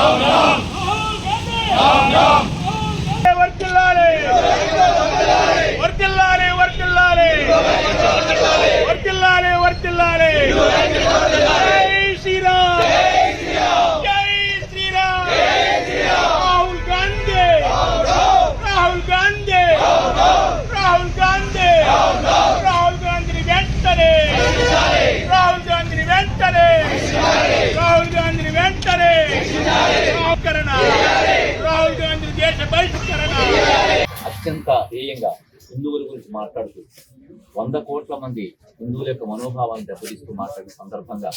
Amen. అత్యంత హేయంగా హిందువుల గురించి మాట్లాడుతూ వంద కోట్ల మంది హిందువుల యొక్క మనోభావాన్ని దెబ్బతీస్తూ మాట్లాడిన సందర్భంగా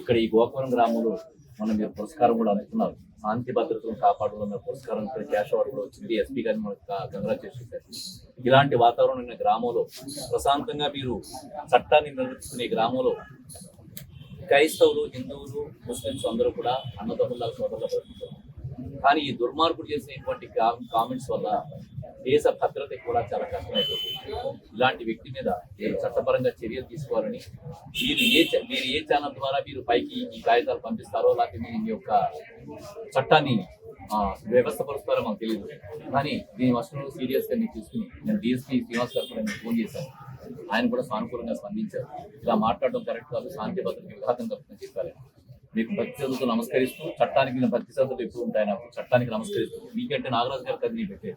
ఇక్కడ ఈ గోకురం గ్రామంలో మనం మీరు పురస్కారం కూడా అందుకున్నారు. శాంతి భద్రతను కాపాడడం పురస్కారం ఇక్కడ క్యాష్ అవార్డు కూడా వచ్చింది. ఎస్పీ గారిని మనకు కంగ్రాచులేషన్ చెప్పారు ఇలాంటి వాతావరణం ఉన్న గ్రామంలో ప్రశాంతంగా మీరు చట్టాన్ని నిర్వహించుకునే గ్రామంలో క్రైస్తవులు హిందువులు ముస్లిమ్స్ అందరూ కూడా అన్నదమ్ముల సోదరులు బ్రతుకుతున్నారు కానీ ఈ దుర్మార్గుడు చేసినటువంటి కామెంట్స్ వల్ల దేశ భద్రత కూడా చాలా కష్టమైపోతుంది. ఇలాంటి వ్యక్తి మీద మీరు చట్టపరంగా చర్యలు తీసుకోవాలని మీరు ఏ మీరు ఏ ఛానల్ ద్వారా మీరు పైకి ఈ కాగితాలు పంపిస్తారో లేకపోతే మీ యొక్క చట్టాన్ని వ్యవస్థపరుస్తారో మాకు తెలియదు కానీ దీని వస్తువులు సీరియస్గా నేను మీరు తీసుకుని నేను డిఎస్పీ శ్రీనివాస్ గారు కూడా నేను ఫోన్ చేశాను. ఆయన కూడా సానుకూలంగా స్పందించారు. ఇలా మాట్లాడడం కరెక్ట్ కాదు శాంతి భద్రతకి విఘాతం కలుగుతుందని చెప్పారు మీకు భక్తి శ్రద్ధతో నమస్కరిస్తూ చట్టానికి నేను భక్తి శ్రద్ధలు ఎక్కువ ఉంటాయి నాకు చట్టానికి నమస్కరిస్తూ. మీకంటే నాగరాజు గారు కదిలి పెట్టే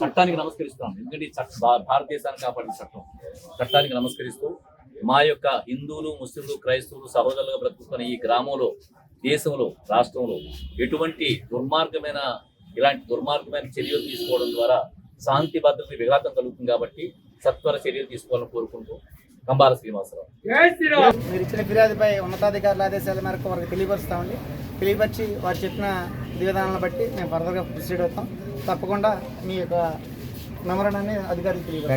చట్టానికి నమస్కరిస్తాను. ఎందుకంటే చట్ట భారతదేశాన్ని కాపాడే చట్టం. చట్టానికి నమస్కరిస్తూ మా యొక్క హిందువులు ముస్లింలు క్రైస్తవులు సహోదరులుగా బ్రతుకుతున్న ఈ గ్రామంలో దేశంలో రాష్ట్రంలో ఎటువంటి దుర్మార్గమైన ఇలాంటి దుర్మార్గమైన చర్యలు తీసుకోవడం ద్వారా శాంతి భద్రత విఘాతం కలుగుతుంది కాబట్టి సత్వర చర్యలు తీసుకోవాలని కోరుకుంటూ కంబాల శ్రీనివాసరావు. మీరు ఇచ్చిన ఫిర్యాదుపై ఉన్నతాధికారుల ఆదేశాల మేరకు వారికి తెలియపరుస్తామండి. తెలియపరిచి వారు చెప్పిన విధి విధానాలను బట్టి మేము ఫర్దర్గా ప్రొసీడ్ అవుతాం. తప్పకుండా మీ యొక్క మెమరణాన్ని అధికారులకు తెలియపరుస్తాం.